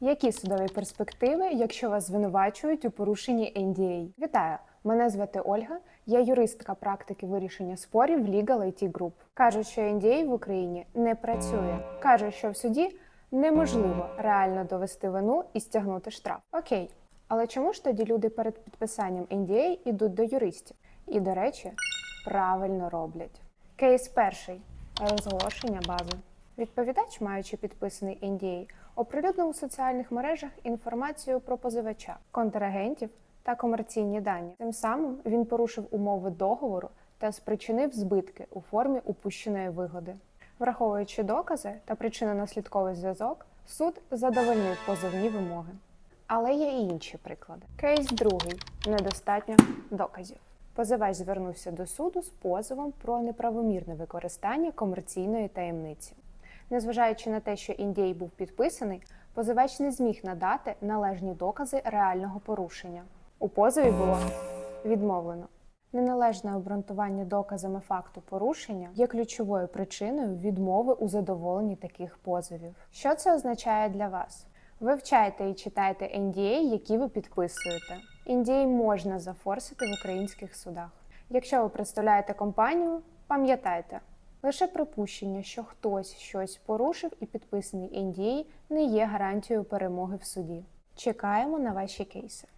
Які судові перспективи, якщо вас звинувачують у порушенні NDA? Вітаю! Мене звати Ольга, я юристка практики вирішення спорів Legal IT Group. Кажуть, що NDA в Україні не працює. Кажуть, що в суді неможливо реально довести вину і стягнути штраф. Окей, але чому ж тоді люди перед підписанням NDA ідуть до юристів? І, до речі, правильно роблять. Кейс перший розголошення бази. Відповідач, маючи підписаний NDA, оприлюднив у соціальних мережах інформацію про позивача, контрагентів та комерційні дані. Тим самим він порушив умови договору та спричинив збитки у формі упущеної вигоди. Враховуючи докази та причинно-наслідковий зв'язок, суд задовольнив позовні вимоги. Але є і інші приклади. Кейс другий недостатньо доказів. Позивач звернувся до суду з позовом про неправомірне використання комерційної таємниці. Незважаючи на те, що індій був підписаний, позивач не зміг надати належні докази реального порушення. У позові було відмовлено. Неналежне обґрунтування доказами факту порушення є ключовою причиною відмови у задоволенні таких позовів. Що це означає для вас? Вивчайте і читайте NDA, які ви підписуєте. NDA можна зафорсити в українських судах. Якщо ви представляєте компанію, пам'ятайте, лише припущення, що хтось щось порушив і підписаний NDA, не є гарантією перемоги в суді. Чекаємо на ваші кейси.